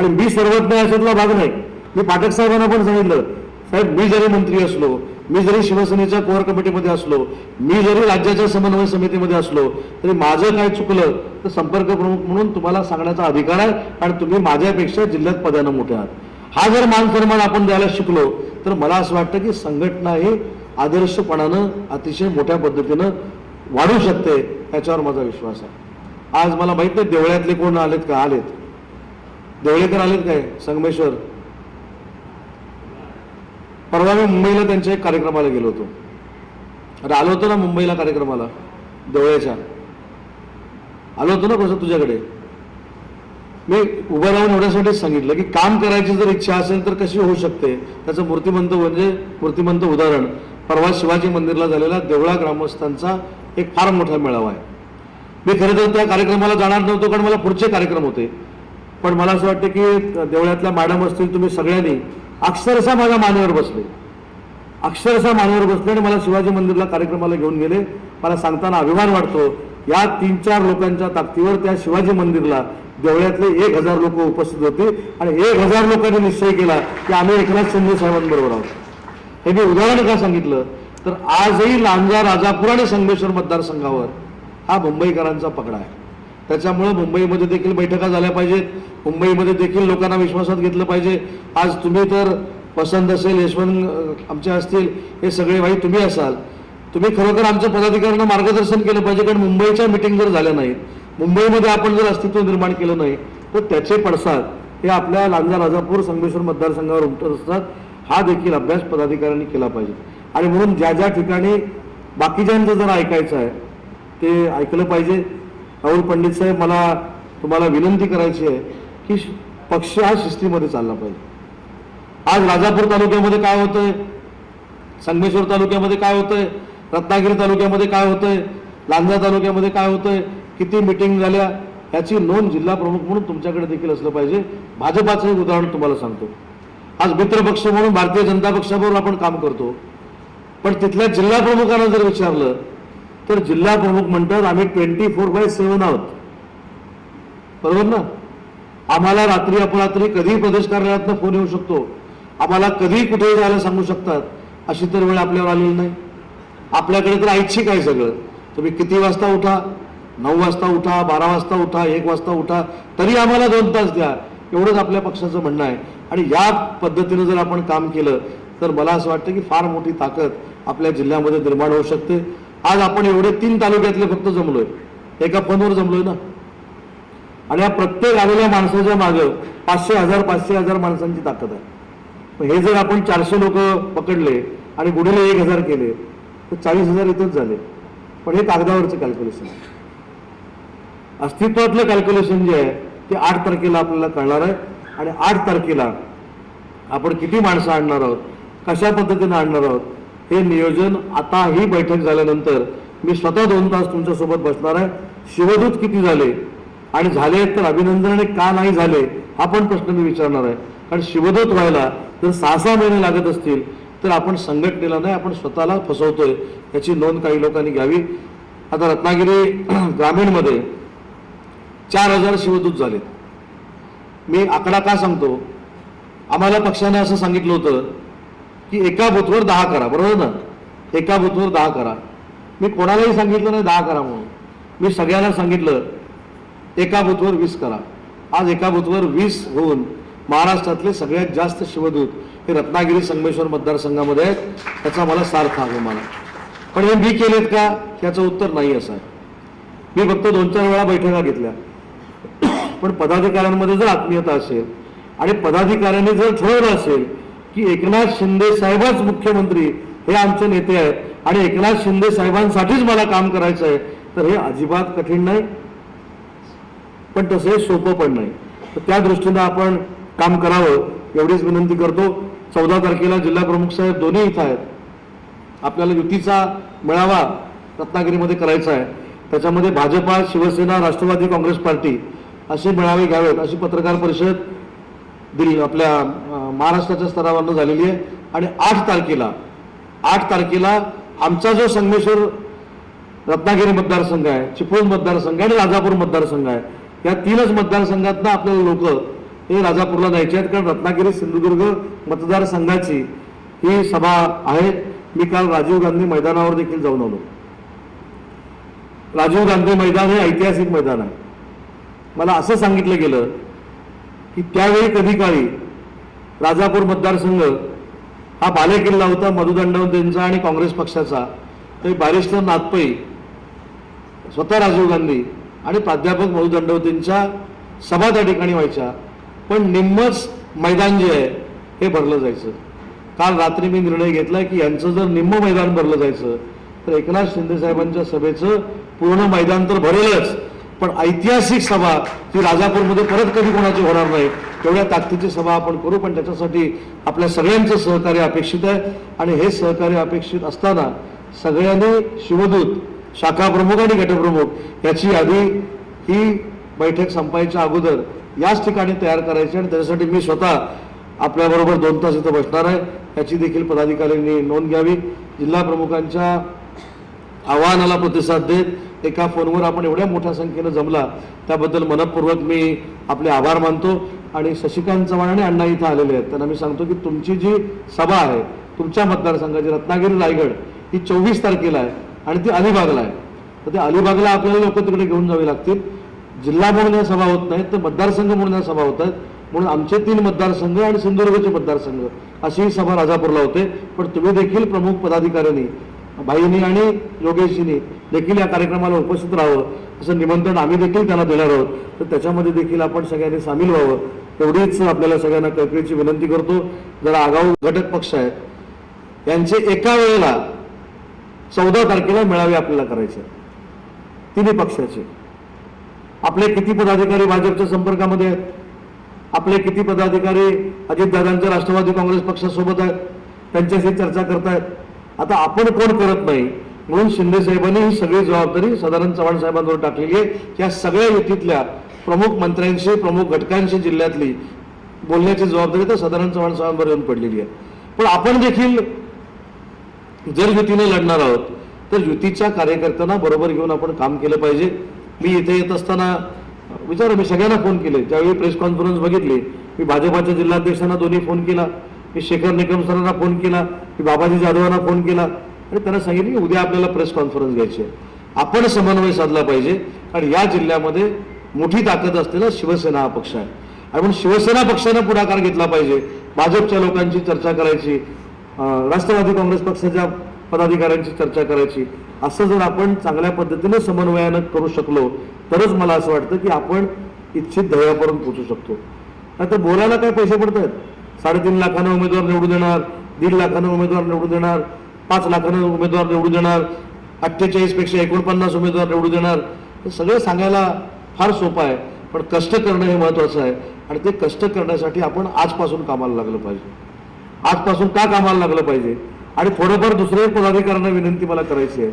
आणि मी सर्वज्ञ याच्यातला भाग नाही. मी पाठक साहेबांना पण सांगितलं साहेब मी जरी मंत्री असलो मी जरी शिवसेनेच्या कोर कमिटीमध्ये असलो मी जरी राज्याच्या समन्वय समितीमध्ये असलो तरी माझं काय चुकलं तर संपर्क प्रमुख म्हणून तुम्हाला सांगण्याचा अधिकार आहे आणि तुम्ही माझ्यापेक्षा जिल्ह्यात पदानं मोठे आहात. हा जर मान सन्मान आपण द्यायला शिकलो तर मला असं वाटतं की संघटना ही आदर्शपणानं अतिशय मोठ्या पद्धतीनं वाढू शकते याच्यावर माझा विश्वास आहे. आज मला माहीत नाही देवळ्यातले कोण आलेत का आलेत. देवळेकर आलेत काय? संगमेश्वर. परवा मी मुंबईला त्यांच्या एक कार्यक्रमाला गेलो होतो. अरे आलो होतो ना मुंबईला कार्यक्रमाला देवळ्याच्या आलो होतो ना कसं तुझ्याकडे? मी उभं राहून एवढ्यासाठीच सांगितलं की काम करायची जर इच्छा असेल तर कशी होऊ शकते? त्याचं मूर्तिमंत म्हणजे मूर्तिमंत उदाहरण. परवा शिवाजी मंदिरला झालेला देवळा ग्रामस्थांचा एक फार मोठा मेळावा आहे. मी खरं तर त्या कार्यक्रमाला जाणार नव्हतो कारण मला पुढचे कार्यक्रम होते. पण मला असं वाटतं की देवळ्यातल्या मॅडम असतील तुम्ही सगळ्यांनी अक्षरशः माझ्या मानेवर बसले. अक्षरशः मानेवर बसले आणि मला शिवाजी मंदिरला कार्यक्रमाला घेऊन गेले. मला सांगताना अभिमान वाटतो या तीन चार लोकांच्या ताकदीवर त्या शिवाजी मंदिरला देवळ्यातले एक हजार लोक उपस्थित होते आणि एक हजार लोकांनी निश्चय केला की आम्ही एकनाथ शिंदे साहेबांबरोबर आहोत. हे मी उदाहरण का सांगितलं. तर आजही लांजा राजापूर आणि संगमेश्वर मतदारसंघावर हा मुंबईकरांचा पकडा आहे. त्याच्यामुळं मुंबईमध्ये देखील बैठका झाल्या पाहिजेत. मुंबईमध्ये देखील लोकांना विश्वासात घेतलं पाहिजे. आज तुम्ही तर पसंत असेल यशवंत आमचे असतील हे सगळे भाई तुम्ही असाल. तुम्ही खरोखर आमच्या पदाधिकाऱ्यांना मार्गदर्शन केलं पाहिजे कारण मुंबईच्या मिटिंग जर झाल्या नाहीत मुंबईमध्ये आपण जर अस्तित्व निर्माण केलं नाही तर त्याचे पडसाद हे आपल्या लांजा राजापूर संगमेश्वर मतदारसंघावर उमटत असतात. हा देखील अभ्यास पदाधिकाऱ्यांनी केला पाहिजे. आणि म्हणून ज्या ज्या ठिकाणी बाकीच्यांचं जर ऐकायचं आहे ते ऐकलं पाहिजे. राहुल पंडित साहेब मला तुम्हाला विनंती करायची आहे की पक्ष हा शिस्तीमध्ये चालला पाहिजे. आज राजापूर तालुक्यामध्ये काय होतंय? संगमेश्वर तालुक्यामध्ये काय होतंय? रत्नागिरी तालुक्यामध्ये काय होतंय? लांजा तालुक्यामध्ये काय होतंय? किती मिटिंग झाल्या? याची नोंद जिल्हा प्रमुख म्हणून तुमच्याकडे देखील असलं पाहिजे. भाजपाचं एक उदाहरण तुम्हाला सांगतो. आज मित्रपक्ष म्हणून भारतीय जनता पक्षाबरोबर आपण काम करतो. पण तिथल्या जिल्हा प्रमुखांना जर विचारलं तर जिल्हा प्रमुख म्हणतात आम्ही ट्वेंटी फोर बाय सेव्हन आहोत. बरोबर ना? आम्हाला रात्री अपरात्री कधीही प्रदेश कार्यालयातनं फोन येऊ शकतो. आम्हाला कधीही कुठेही जायला सांगू शकतात. अशी तर वेळ आपल्यावर आलेली नाही. आपल्याकडे तर ऐच्छिक आहे सगळं. तुम्ही किती वाजता उठा? नऊ वाजता उठा? बारा वाजता उठा? एक वाजता उठा? तरी आम्हाला दोन तास द्या. एवढंच आपल्या पक्षाचं म्हणणं आहे. आणि या पद्धतीनं जर आपण काम केलं तर मला असं वाटतं की फार मोठी ताकद आपल्या जिल्ह्यामध्ये निर्माण होऊ शकते. आज आपण एवढे तीन तालुक्यातले फक्त जमलोय. एका फोनवर जमलोय ना? आणि या प्रत्येक आलेल्या माणसाच्या मागं पाचशे हजार पाचशे हजार माणसांची ताकद आहे. हे जर आपण चारशे लोक पकडले आणि गुढीला एक हजार केले तर चाळीस हजार इथंच झाले. पण हे कागदावरचं कॅल्क्युलेशन आहे. अस्तित्वातलं कॅल्क्युलेशन जे आहे ते आठ तारखेला आपल्याला कळणार आहे. आणि आठ तारखेला आपण किती माणसं आणणार आहोत? कशा पद्धतीनं आणणार आहोत? हे नियोजन आता ही बैठक झाल्यानंतर मी स्वतः दोन तास तुमच्यासोबत बसणार आहे. शिवदूत किती झाले आणि झाले तर अभिनंदनाने का नाही झाले हा पण प्रश्न मी विचारणार आहे. कारण शिवदूत व्हायला जर सहा सहा महिने लागत असतील तर आपण संघटनेला नाही आपण स्वतःला फसवतोय याची नोंद काही लोकांनी घ्यावी. आता रत्नागिरी ग्रामीणमध्ये चार हजार शिवदूत झालेत. मी आकडा का सांगतो? आम्हाला पक्षाने असं सांगितलं होतं की एका बूथवर दहा करा बरोबर ना? एका बूथवर दहा करा. मी कोणालाही सांगितलं नाही दहा करा म्हणून. मी सगळ्यांना सांगितलं एका बूथवर वीस करा. आज एका बूथवर वीस होऊन महाराष्ट्रातले सगळ्यात जास्त शिवदूत हे रत्नागिरी संगमेश्वर मतदारसंघामध्ये आहेत. त्याचा मला सार्थ अभिमान आहे पण हे मी केलेत का? याचं उत्तर नाही असं आहे मी फक्त दोन चार वेळा बैठका घेतल्या. पण पदाधिकाऱ्यांमध्ये जर आत्मीयता असेल आणि पदाधिकाऱ्यांनी जर ठरवलं असेल की एकनाथ शिंदे साहेबच मुख्यमंत्री हे आमचे नेते आहेत. आणि एकनाथ शिंदे साहेबांसाठीच मला काम करायचं आहे. तर हे अजिबात कठीण नाही. पण तसं हे सोपं पण नाही. तर त्या दृष्टीनं आपण काम करावं एवढीच विनंती करतो. चौदा तारखेला जिल्हा प्रमुख साहेब दोन्ही इथं आहेत. आपल्याला युतीचा मेळावा रत्नागिरीमध्ये करायचा आहे. त्याच्यामध्ये भाजपा शिवसेना राष्ट्रवादी काँग्रेस पार्टी असे मेळावे घ्यावेत. अशी पत्रकार परिषद दिली आपल्या महाराष्ट्राच्या स्तरावरनं झालेली आहे. आणि आठ तारखेला आठ तारखेला आमचा जो संगमेश्वर रत्नागिरी मतदारसंघ आहे चिपळूण मतदारसंघ आहे आणि राजापूर मतदारसंघ आहे या तीनच मतदारसंघातनं आपल्याला लोक हे राजापूरला जायचे आहेत. कारण रत्नागिरी सिंधुदुर्ग मतदारसंघाची ही सभा आहे. मी काल राजीव गांधी मैदानावर देखील जाऊन आलो. राजीव गांधी मैदान हे ऐतिहासिक मैदान आहे. मला असं सांगितलं गेलं की त्यावेळी कधी काळी राजापूर मतदारसंघ हा बालेकिल्ला होता मधुदंडवतेंचा आणि काँग्रेस पक्षाचा. ते बॅरिस्टर नाथपै स्वतः राजीव गांधी आणि प्राध्यापक मधुदंडवतेंच्या सभा त्या ठिकाणी व्हायच्या. पण निम्मच मैदान जे आहे हे भरलं जायचं. काल रात्री मी निर्णय घेतला की यांचं जर निम्म मैदान भरलं जायचं तर एकनाथ शिंदे साहेबांच्या सभेचं पूर्ण मैदान तर भरेलच. पण ऐतिहासिक सभा ती राजापूरमध्ये परत कधी कोणाची होणार नाही तेवढ्या ताकदीची सभा आपण करू पण त्याच्यासाठी आपल्या सगळ्यांचं सहकार्य अपेक्षित आहे. आणि हे सहकार्य अपेक्षित असताना सगळ्यांनी शिवदूत शाखा प्रमुख आणि गटप्रमुख याची यादी ही बैठक संपायच्या अगोदर याच ठिकाणी तयार करायची आणि त्याच्यासाठी मी स्वतः आपल्याबरोबर दोन तास इथं बसणार आहे. याची देखील पदाधिकाऱ्यांनी नोंद घ्यावी. जिल्हा प्रमुखांच्या आव्हानाला प्रतिसाद देत एका फोनवर आपण एवढ्या मोठ्या संख्येनं जमला त्याबद्दल मनपूर्वक मी आपले आभार मानतो. आणि शशिकांत चव्हाण आणि अण्णा इथं आलेले आहेत. त्यांना मी सांगतो की तुमची जी सभा आहे तुमच्या मतदारसंघाची रत्नागिरी रायगड ही चोवीस तारखेला आहे आणि ती अलिबागला आहे. तर ते अलिबागला आपल्याला लोक तिकडे घेऊन जावे लागतील. जिल्हा म्हणून या सभा होत नाहीत तर मतदारसंघ म्हणून या सभा होत आहेत. म्हणून आमचे तीन मतदारसंघ आणि सिंधुदुर्गचे मतदारसंघ. अशी ही सभा राजापूरला होते. पण तुम्ही देखील प्रमुख पदाधिकाऱ्यांनी भाईनी आणि योगेशजींनी देखील या कार्यक्रमाला उपस्थित राहावं असं निमंत्रण आम्ही देखील त्यांना देणार आहोत. तर त्याच्यामध्ये देखील आपण सगळ्यांनी सामील व्हावं तेवढीच आपल्याला सगळ्यांना कळकळीची विनंती करतो. जरा आगाऊ घटक पक्ष आहेत. यांचे एका वेळेला चौदा तारखेला मेळावे आपल्याला करायचे तिन्ही पक्षाचे. आपले किती पदाधिकारी भाजपच्या संपर्कामध्ये आहेत? आपले किती पदाधिकारी अजितदादांच्या राष्ट्रवादी काँग्रेस पक्षासोबत आहेत? त्यांच्याशी चर्चा करतायत? आता आपण कोण करत नाही? म्हणून शिंदे साहेबांनी ही सगळी जबाबदारी सदानंद चव्हाण साहेबांवर टाकलेली आहे. या सगळ्या युतीतल्या प्रमुख मंत्र्यांशी प्रमुख घटकांशी जिल्ह्यातली बोलण्याची जबाबदारी तर सदानंद चव्हाण साहेबांवर येऊन पडलेली आहे. पण आपण देखील जर युतीने लढणार आहोत तर युतीच्या कार्यकर्त्यांना बरोबर घेऊन आपण काम केलं पाहिजे. मी इथे येत असताना विचारा मी सगळ्यांना फोन केले. ज्यावेळी प्रेस कॉन्फरन्स बघितली मी भाजपाच्या जिल्हाध्यक्षांना दोन्ही फोन केला. मी शेखर निकम सरांना फोन केला मी बाबाजी जाधवांना फोन केला. आणि त्यांना सांगितलं की उद्या आपल्याला प्रेस कॉन्फरन्स घ्यायची आहे. आपण समन्वय साधला पाहिजे. आणि या जिल्ह्यामध्ये मोठी ताकद असलेला शिवसेना हा पक्ष आहे. आणि म्हणून शिवसेना पक्षानं पुढाकार घेतला पाहिजे. भाजपच्या लोकांची चर्चा करायची. राष्ट्रवादी काँग्रेस पक्षाच्या पदाधिकाऱ्यांची चर्चा करायची. असं जर आपण चांगल्या पद्धतीने समन्वयानं करू शकलो तरच मला असं वाटतं की आपण इच्छित ध्येयापर्यंत पोचू शकतो. नाही तर बोलायला काय पैसे पडत आहेत साडेतीन लाखानं उमेदवार निवडून देणार दीड लाखानं उमेदवार निवडून देणार पाच लाखानं उमेदवार निवडून देणार अठ्ठेचाळीसपेक्षा एकोणपन्नास उमेदवार निवडून देणार. हे सगळं सांगायला फार सोपं आहे पण कष्ट करणं हे महत्त्वाचं आहे. आणि ते कष्ट करण्यासाठी आपण आजपासून कामाला लागलं पाहिजे. आजपासून का कामाला लागलं पाहिजे? आणि थोडंफार दुसरे पदाधिकाऱ्यांना विनंती मला करायची आहे.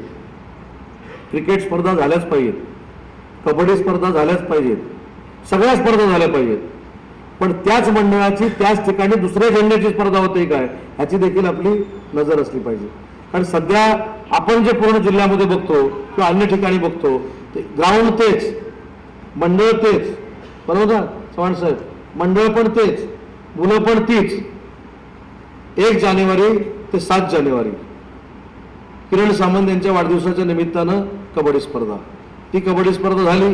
क्रिकेट स्पर्धा झाल्याच पाहिजेत. कबड्डी स्पर्धा झाल्याच पाहिजेत. सगळ्या स्पर्धा झाल्या पाहिजेत. पण त्याच मंडळाची त्याच ठिकाणी दुसऱ्या झेंड्याची स्पर्धा होते काय? ह्याची देखील आपली नजर असली पाहिजे. कारण सध्या आपण जे पूर्ण जिल्ह्यामध्ये बघतो किंवा अन्य ठिकाणी बघतो ते ग्राउंड तेच मंडळ तेच. बरोबर ना? चव्हाण साहेब मंडळ पण तेच मुलं पण तीच. एक जानेवारी ते सात जानेवारी. किरण सामंत यांच्या वाढदिवसाच्या निमित्तानं कबड्डी स्पर्धा. ती कबड्डी स्पर्धा झाली.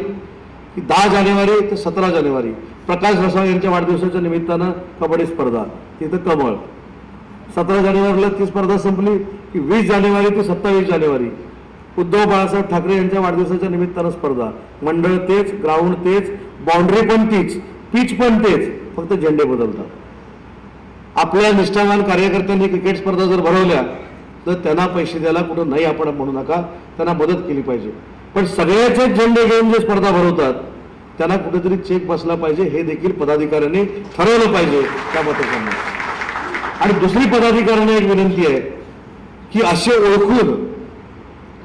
की दहा जानेवारी ते सतरा जानेवारी. प्रकाश रसाळ यांच्या वाढदिवसाच्या निमित्तानं कबड्डी स्पर्धा तिथं कमळ सतरा जानेवारीला ती स्पर्धा संपली की वीस जानेवारी ते सत्तावीस जानेवारी. उद्धव बाळासाहेब ठाकरे यांच्या वाढदिवसाच्या निमित्तानं स्पर्धा. मंडळ तेच ग्राउंड तेच बाउंड्री पण तीच पिच पण तेच फक्त झेंडे बदलतात. आपल्या निष्ठावान कार्यकर्त्यांनी क्रिकेट स्पर्धा जर भरवल्या तर त्यांना पैसे द्यायला कुठं नाही आपण म्हणू नका त्यांना मदत केली पाहिजे. पण सगळ्याचे झेंडे घेऊन जे स्पर्धा भरवतात त्यांना कुठेतरी चेक बसला पाहिजे. हे देखील पदाधिकाऱ्यांनी ठरवलं पाहिजे त्या मतदारांना आणि दुसरी पदाधिकाऱ्यांना एक विनंती आहे की असे ओळखून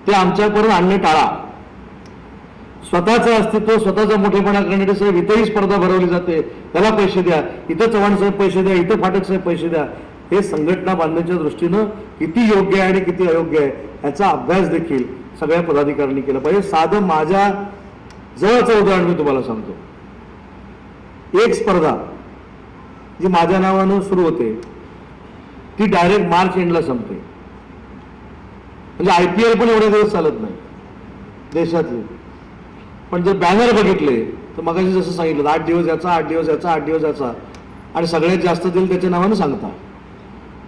ते आमच्यापर्यंत आणणे टाळा. स्वतःचं अस्तित्व स्वतःचा मोठेपणा करण्यासाठी साहेब इथंही स्पर्धा भरवली जाते. त्याला पैसे द्या. इथं चव्हाण साहेब पैसे द्या. इथं फाटक साहेब पैसे द्या. हे संघटना बांधण्याच्या दृष्टीनं किती योग्य आहे आणि किती अयोग्य आहे याचा अभ्यास देखील सगळ्या पदाधिकाऱ्यांनी केलं पाहिजे. साधं माझ्या जवळचं उदाहरण मी तुम्हाला सांगतो. एक स्पर्धा जी माझ्या नावानं सुरू होते ती डायरेक्ट मार्च एंडला संपते. म्हणजे आय पी एल पण एवढे दिवस चालत नाही देशातले. पण जर बॅनर बघितले तर मगाशी जसं सांगितलं आठ दिवस याचा आठ दिवस याचा आठ दिवस याचा. आणि सगळ्यात जास्त दिल त्याच्या नावानं सांगता.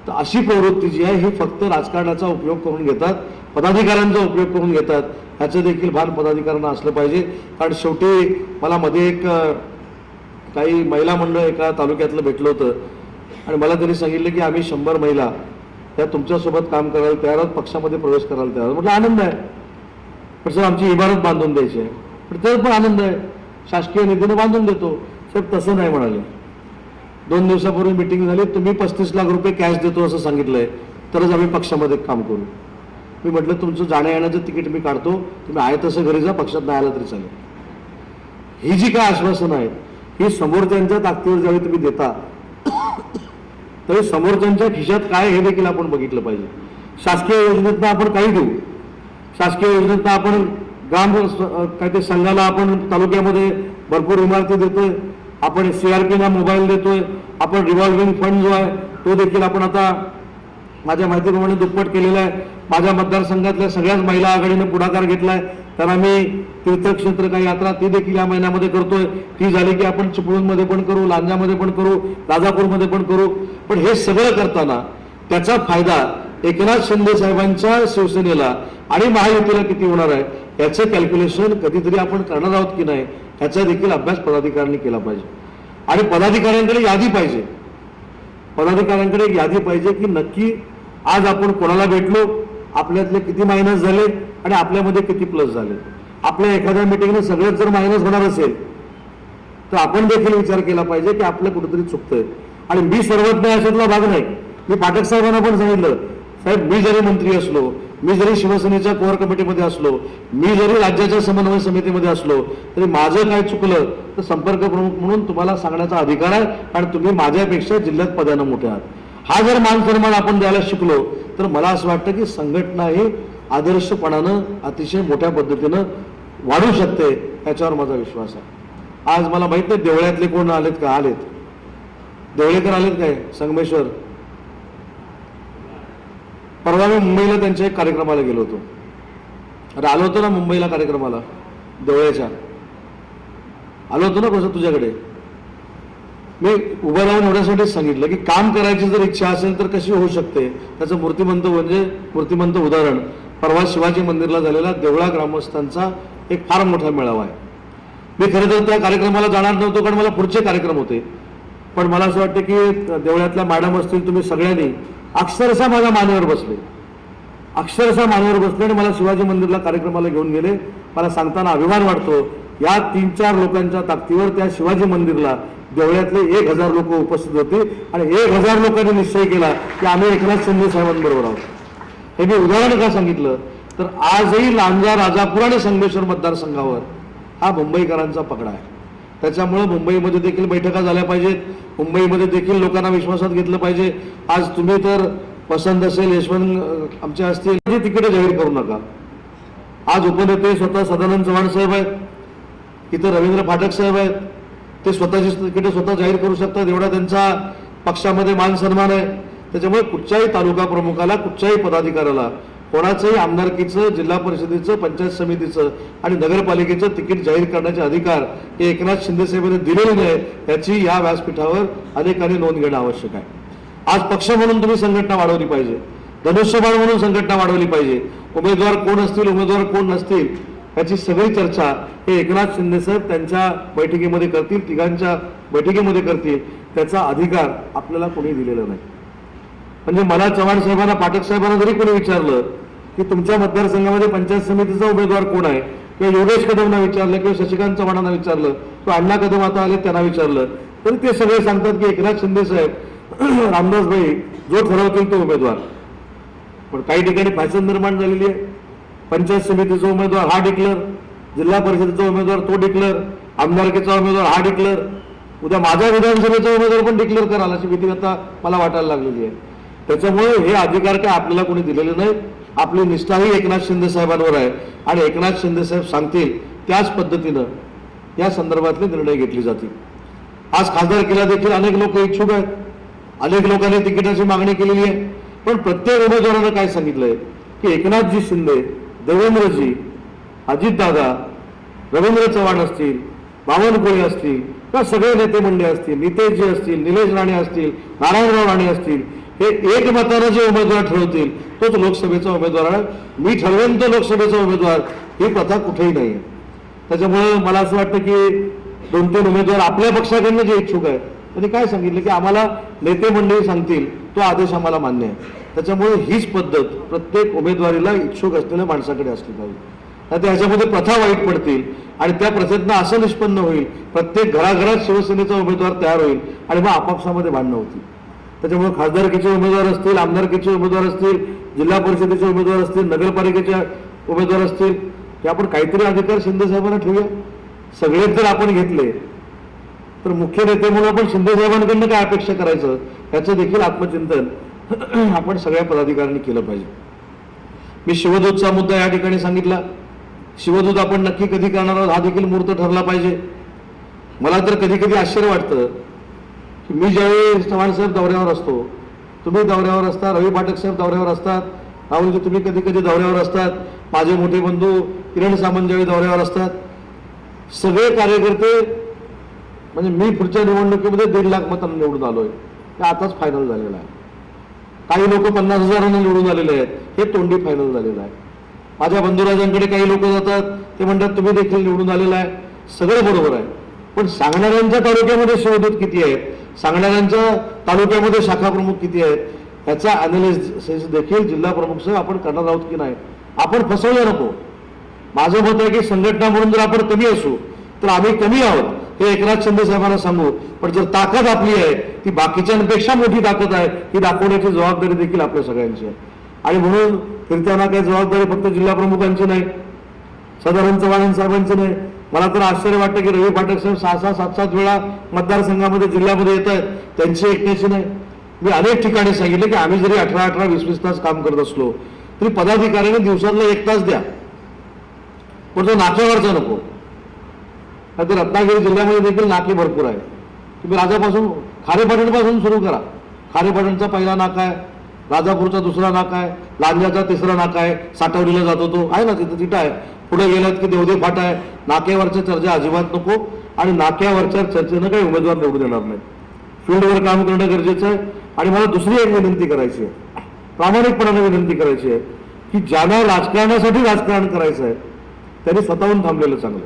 तर अशी प्रवृत्ती जी आहे ही फक्त राजकारणाचा उपयोग करून घेतात. पदाधिकाऱ्यांचा उपयोग करून घेतात. ह्याचं देखील भान पदाधिकाऱ्यांना असलं पाहिजे. कारण शेवटी मला मध्ये एक काही महिला मंडळ एका तालुक्यातलं भेटलं होतं. आणि मला त्यांनी सांगितलं की आम्ही शंभर महिला त्या तुमच्यासोबत काम करायला तयार आहोत पक्षामध्ये प्रवेश करायला तयार आहोत. म्हटलं आनंद आहे. पण सर आमची इमारत बांधून द्यायची आहे. पण तर पण आनंद आहे. शासकीय निधीनं बांधून देतो. साहेब तसं नाही म्हणाले. दोन दिवसापूर्वी मिटिंग झाली. तुम्ही पस्तीस लाख रुपये कॅश देतो असं सांगितलंय. तरच आम्ही पक्षामध्ये काम करू. मी म्हटलं तुमचं जाण्या येण्याचं तिकीट मी काढतो तुम्ही आहे तसं घरी जा पक्षात नाही आलं तरी चालेल. ही जी काय आश्वासनं आहेत ही समोरच्यांच्या ताकदीवर ज्यावेळी तुम्ही देता तरी समोरच्यांच्या खिशात काय हे देखील आपण बघितलं पाहिजे. शासकीय योजनेतनं आपण काही देऊ. शासकीय योजनेतनं आपण ग्राम काय ते संघाला आपण तालुक्यामध्ये भरपूर इमारती देतोय आपण सीआरपीला मोबाईल देतोय आपण रिव्हॉल्विंग फंड जो आहे तो देखील आपण आता माझ्या माहितीप्रमाणे दुप्पट केलेला आहे. माझ्या मतदारसंघातल्या सगळ्याच महिला आघाडीने पुढाकार घेतलाय. तर आम्ही तीर्थक्षेत्र काही यात्रा ती देखील या महिन्यामध्ये करतोय. ती झाली की आपण चिपळूणमध्ये पण करू लांजामध्ये पण करू राजापूरमध्ये पण करू. पण हे सगळं करताना त्याचा फायदा एकनाथ शिंदे साहेबांच्या शिवसेनेला आणि महायुतीला किती होणार आहे याचं कॅल्क्युलेशन कधीतरी आपण करणार आहोत की नाही याचा देखील अभ्यास पदाधिकाऱ्यांनी केला पाहिजे. आणि पदाधिकाऱ्यांकडे यादी पाहिजे. पदाधिकाऱ्यांकडे यादी पाहिजे की नक्की आज आपण कोणाला भेटलो आपल्यातले किती मायनस झाले आणि आपल्यामध्ये किती प्लस झाले. आपल्या एखाद्या मिटिंगने सगळेच जर मायनस होणार असेल तर आपण देखील विचार केला पाहिजे की आपलं कुठेतरी चुकतंय. आणि मी सर्वज्ञ याच्यातला भाग नाही. मी पाठक साहेबांना पण सांगितलं साहेब मी जरी मंत्री असलो मी जरी शिवसेनेच्या कोर कमिटीमध्ये असलो मी जरी राज्याच्या समन्वय समितीमध्ये असलो तरी माझं काय चुकलं तर संपर्क प्रमुख म्हणून तुम्हाला सांगण्याचा अधिकार आहे कारण तुम्ही माझ्यापेक्षा जिल्ह्यात पदानं मोठे आहात. हा जर मान सन्मान आपण द्यायला शिकलो तर मला असं वाटतं की संघटना ही आदर्शपणानं अतिशय मोठ्या पद्धतीनं वाढू शकते याच्यावर माझा विश्वास आहे. आज मला माहीत नाही देवळ्यातले कोण आलेत का? आलेत. देवळेकर आलेत काय? संगमेश्वर. परवा मी मुंबईला त्यांच्या एक कार्यक्रमाला गेलो होतो. अरे आलो होतो ना मुंबईला कार्यक्रमाला देवळ्याच्या. आलो होतो ना कसं तुझ्याकडे? मी उभं राहून एवढ्यासाठीच सांगितलं की काम करायची जर इच्छा असेल तर कशी होऊ शकते? त्याचं मूर्तिमंत म्हणजे मूर्तिमंत उदाहरण. परवा शिवाजी मंदिरला झालेला देवळा ग्रामस्थांचा एक फार मोठा मेळावा आहे. मी खरं तर त्या कार्यक्रमाला जाणार नव्हतो कारण मला पुढचे कार्यक्रम होते. पण मला असं वाटतं की देवळ्यातल्या मॅडम असतील तुम्ही सगळ्यांनी अक्षरशः माझ्या मानेवर बसले. अक्षरशः मानेवर बसले आणि मला शिवाजी मंदिरला कार्यक्रमाला घेऊन गेले. मला सांगताना अभिमान वाटतो. या तीन चार लोकांच्या ताकदीवर त्या शिवाजी मंदिरला देवळ्यातले एक हजार लोक उपस्थित होते आणि एक हजार लोकांनी निश्चय केला की आम्ही एकनाथ शिंदे साहेबांबरोबर आहोत. हे मी उदाहरण का सांगितलं? तर आजही लांजा राजापूर आणि संगमेश्वर मतदारसंघावर हा मुंबईकरांचा पकडा आहे. त्याच्यामुळं मुंबईमध्ये देखील बैठका झाल्या पाहिजेत. मुंबईमध्ये देखील लोकांना विश्वासात घेतलं पाहिजे. आज तुम्ही तर पसंत असेल यशवंत आमच्या आमचे असतील ते जाहीर करू नका. आज उपनेते स्वतः सदानंद चव्हाण साहेब आहेत. इथं रवींद्र फाटक साहेब आहेत. ते स्वतःची तिकीटं स्वतः जाहीर करू शकतात. एवढा त्यांचा पक्षामध्ये मान सन्मान आहे. त्याच्यामुळे कुठच्याही तालुका प्रमुखाला कुठच्याही पदाधिकाऱ्याला कोणाचंही आमदारकीचं जिल्हा परिषदेचं पंचायत समितीचं आणि नगरपालिकेचं तिकीट जाहीर करण्याचे अधिकार हे एकनाथ शिंदे साहेबांनी दिलेले नाही याची या व्यासपीठावर अनेकांनी नोंद घेणं आवश्यक आहे. आज पक्ष म्हणून तुम्ही संघटना वाढवली पाहिजे. धनुष्यबाण म्हणून संघटना वाढवली पाहिजे. उमेदवार कोण असतील उमेदवार कोण नसतील याची सगळी चर्चा हे एकनाथ शिंदे साहेब त्यांच्या बैठकीमध्ये करतील तिघांच्या बैठकीमध्ये करतील. त्याचा अधिकार आपल्याला कोणी दिलेला नाही. म्हणजे मला चव्हाण साहेबांना पाठक साहेबांना जरी कोणी विचारलं की तुमच्या मतदारसंघामध्ये पंचायत समितीचा उमेदवार कोण आहे किंवा योगेश कदमना विचारलं किंवा शशिकांत चव्हाणांना विचारलं किंवा अण्णा कदम आता आले त्यांना विचारलं तरी ते सगळे सांगतात की एकनाथ शिंदे साहेब रामदास भाई जो ठरवतील तो उमेदवार. पण काही ठिकाणी फॅशन निर्माण झालेली आहे. पंचायत समितीचा उमेदवार हा डिक्लेअर जिल्हा परिषदेचा उमेदवार तो डिक्लेअर आमदारकीचा उमेदवार हा डिक्लेअर उद्या माझ्या विधानसभेचा उमेदवार पण डिक्लेअर कराल अशी भीती आता मला वाटायला लागलेली आहे. त्याच्यामुळे हे अधिकार काय आपल्याला कोणी दिलेले नाहीत. आपली निष्ठाही एकनाथ शिंदे साहेबांवर आहे आणि एकनाथ शिंदे साहेब सांगतील त्याच पद्धतीनं या संदर्भातले निर्णय घेतले जातील. आज खासदारकीला देखील अनेक लोक इच्छुक आहेत. अनेक लोकांनी तिकिटाची मागणी केलेली आहे. पण प्रत्येक उमेदवारानं काय सांगितलंय? की एकनाथजी शिंदे देवेंद्रजी अजितदादा रवींद्र चव्हाण असतील बावनकुळे असतील किंवा सगळे नेते मंडळी असतील नितेशजी असतील निलेश राणे असतील नारायणराव राणे असतील हे एकमतानं जे उमेदवार ठरवतील तोच लोकसभेचा उमेदवार आहे. मी ठरवेन तो लोकसभेचा उमेदवार. ही प्रथा कुठेही नाही आहे त्याच्यामुळे मला असं वाटतं की दोन तीन उमेदवार आपल्या पक्षाकडनं जे इच्छुक आहे त्यांनी काय सांगितलं की आम्हाला नेते मंडळी सांगतील तो आदेश आम्हाला मान्य आहे. त्याच्यामुळे हीच पद्धत प्रत्येक उमेदवारीला इच्छुक असलेल्या माणसाकडे असली पाहिजे. तर ह्याच्यामध्ये प्रथा वाईट पडतील आणि त्या प्रथेतनं असं निष्पन्न होईल प्रत्येक घराघरात शिवसेनेचा उमेदवार तयार होईल आणि मग आपापसामध्ये भांडणं होतील. त्याच्यामुळे खासदारकीचे उमेदवार असतील आमदारकीचे उमेदवार असतील जिल्हा परिषदेचे उमेदवार असतील नगरपालिकेचे उमेदवार असतील हे आपण काहीतरी अधिकार शिंदेसाहेबांना ठेवूया. सगळेच जर आपण घेतले तर मुख्य नेते म्हणून आपण शिंदेसाहेबांकडनं काय अपेक्षा करायचं? याचं देखील आत्मचिंतन आपण सगळ्या पदाधिकाऱ्यांनी केलं पाहिजे. मी शिवदूतचा मुद्दा या ठिकाणी सांगितला. शिवदूत आपण नक्की कधी करणार आहोत हा देखील मुहूर्त ठरला पाहिजे. मला तर कधी कधी आश्चर्य वाटतं की मी ज्यावेळी चव्हाण साहेब दौऱ्यावर असतो तुम्ही दौऱ्यावर असता रवी पाठक साहेब दौऱ्यावर असतात राहुलजी तुम्ही कधी कधी दौऱ्यावर असतात माझे मोठे बंधू किरण सामंत ज्यावेळी दौऱ्यावर असतात सगळे कार्यकर्ते म्हणजे मी पुढच्या निवडणुकीमध्ये दीड लाख मतांना निवडून आलोय. ते आताच फायनल झालेला आहे. काही लोक पन्नास हजारांना निवडून आलेले आहेत. हे तोंडी फायनल झालेलं आहे. माझ्या बंधुराजांकडे काही लोक जातात ते म्हणतात तुम्ही देखील निवडून आलेला आहे. सगळं बरोबर आहे. पण सांगणाऱ्यांच्या तालुक्यामध्ये शिवदूत किती आहेत? सांगणाऱ्यांच्या तालुक्यामध्ये शाखा प्रमुख किती आहेत? याचा अनालिसिस देखील जिल्हा प्रमुख आपण करणार आहोत की नाही. आपण फसवलं नको. माझं मत आहे की संघटना म्हणून जर आपण कमी असू तर आम्ही कमी आहोत. हे एकनाथ शिंदे साहेबांना सांगू पण जर ताकद आपली आहे ती बाकीच्यांपेक्षा मोठी ताकद आहे ही दाखवण्याची जबाबदारी देखील आपल्या सगळ्यांची आहे. आणि म्हणून फिरताना काही जबाबदारी फक्त जिल्हा प्रमुखांची नाही सदानंद चव्हाण साहेबांची नाही. मला तर आश्चर्य वाटतं की रवी पाठक साहेब सहा सहा सात सात वेळा मतदारसंघामध्ये जिल्ह्यामध्ये येत आहेत त्यांची एकट्याची नाही. मी अनेक ठिकाणी सांगितलं की आम्ही जरी अठरा अठरा वीस वीस तास काम करत असलो तरी पदाधिकाऱ्याने दिवसातला एक तास द्या. पण तो नाक्यावरचा नको. तर रत्नागिरी जिल्ह्यामध्ये देखील नाके भरपूर आहे तुम्ही राजापासून खारेपाटणपासून सुरू करा. खारेपाटणचा पहिला नाका आहे राजापूरचा दुसरा नाका आहे लांजाचा तिसरा नाका आहे साठवलीला जातो तो. आहे ना तिथं तिथं आहे. पुढे गेलात की देवदेव फाटा आहे. नाक्यावरच्या चर्चा अजिबात नको आणि नाक्यावरच्या चर्चेनं काही उमेदवार निवडून येणार नाही फील्डवर काम करणं गरजेचं आहे. आणि मला दुसरी एक विनंती करायची आहे. प्रामाणिकपणाने विनंती करायची आहे की ज्यांना राजकारणासाठी राजकारण करायचं आहे त्यांनी स्वतःहून थांबलेलं चांगलं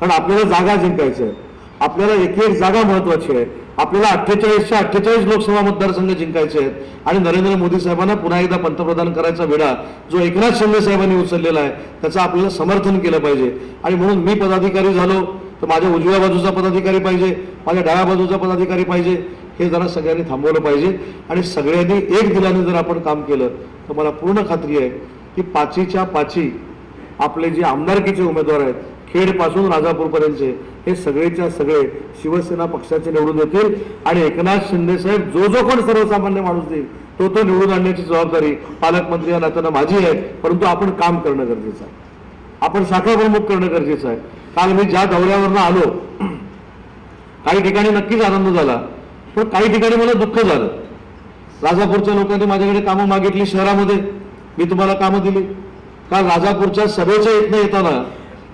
कारण आपल्याला जागा जिंकायच्या आहे. आपल्याला एक एक जागा महत्वाची आहे. आपल्याला अठ्ठेचाळीसशे अठ्ठेचाळीस लोकसभा मतदारसंघ जिंकायचे आहेत. आणि नरेंद्र मोदी साहेबांना पुन्हा एकदा पंतप्रधान करायचा वेळा जो एकनाथ शिंदे साहेबांनी उचललेला आहे त्याचं आपल्याला समर्थन केलं पाहिजे. आणि म्हणून मी पदाधिकारी झालो तर माझ्या उजव्या बाजूचा पदाधिकारी पाहिजे माझ्या डाव्या बाजूचा पदाधिकारी पाहिजे हे जरा सगळ्यांनी थांबवलं पाहिजे. आणि सगळ्यांनी एक दिलाने जर आपण काम केलं तर मला पूर्ण खात्री आहे की पाचीच्या पाची आपले जे आमदारकीचे उमेदवार आहेत खेडपासून राजापूरपर्यंतचे. हे सगळेच्या सगळे शिवसेना पक्षाचे निवडून येतील आणि एकनाथ शिंदेसाहेब जो जो कोण सर्वसामान्य माणूस देईल तो तो निवडून आणण्याची जबाबदारी पालकमंत्री या नात्यानं माझी आहे. परंतु आपण काम करणं गरजेचं आहे. आपण शाखा प्रमुख करणं गरजेचं आहे. काल मी ज्या दौऱ्यावरनं आलो काही ठिकाणी नक्कीच आनंद झाला. पण काही ठिकाणी मला दुःख झालं. राजापूरच्या लोकांनी माझ्याकडे कामं मागितली शहरामध्ये. मी तुम्हाला कामं दिली. काल राजापूरच्या सभेच्या इथनं येताना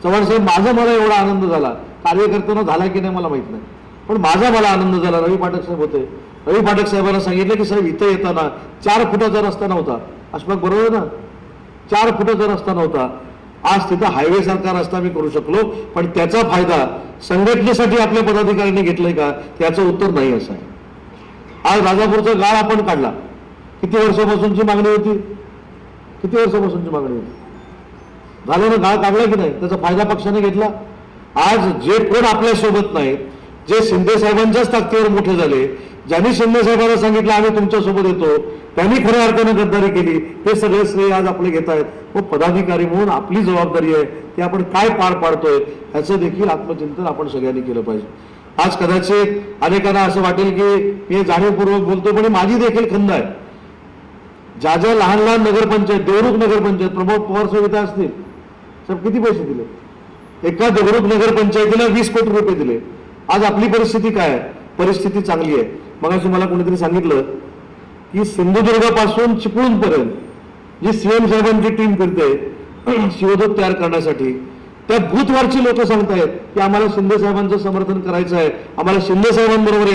चव्हाण साहेब माझा मला एवढा आनंद झाला. कार्यकर्त्यांना झाला की नाही मला माहीत नाही. पण माझा मला आनंद झाला. रवी पाठक साहेब होते. रवी पाठक साहेबांना सांगितलं की साहेब इथं येताना चार फुटाचा रस्ता नव्हता. अशफाक बरोबर ना? चार फुटाचा रस्ता नव्हता. आज तिथं हायवे सारखा रस्ता मी करू शकलो पण त्याचा फायदा संघटनेसाठी आपल्या पदाधिकाऱ्यांनी घेतलाय का? त्याचं उत्तर नाही असं आहे आज राजापूरचा गाळ आपण काढला. किती वर्षापासूनची मागणी होती? किती वर्षापासूनची मागणी होती? झालं ना गाळ काढला की नाही? त्याचा फायदा पक्षाने घेतला. आज जे कोण आपल्यासोबत नाहीत जे शिंदे साहेबांच्याच ताकदीवर मोठे झाले ज्यांनी शिंदे साहेबांना सांगितलं आम्ही तुमच्यासोबत येतो. त्यांनी खऱ्या अर्थानं गद्दारी केली. हे सगळे श्रेय आज आपले घेत आहेत. व पदाधिकारी म्हणून आपली जबाबदारी आहे की आपण काय पार पाडतोय ह्याचं देखील आत्मचिंतन आपण सगळ्यांनी केलं पाहिजे. आज कदाचित अनेकांना असं वाटेल की मी जाणीवपूर्वक बोलतो पण माझी देखील खंद आहे. ज्या ज्या लहान लहान नगरपंचायत देवरुख नगरपंचायत प्रमोद पवार सविता असतील साहेब किती पैसे दिले? एका दगरोप नगर पंचायतीला वीस कोटी रुपये दिले. आज आपली परिस्थिती काय आहे? परिस्थिती चांगली आहे. मग मला कोणीतरी सांगितलं की सिंधुदुर्गापासून चिपळूणपर्यंत जी सीएम साहेबांची टीम करते शिवदूत तयार करण्यासाठी त्या भूतवारची लोक सांगतायत की आम्हाला शिंदे साहेबांचं समर्थन करायचं आहे. आम्हाला शिंदे साहेबांबरोबर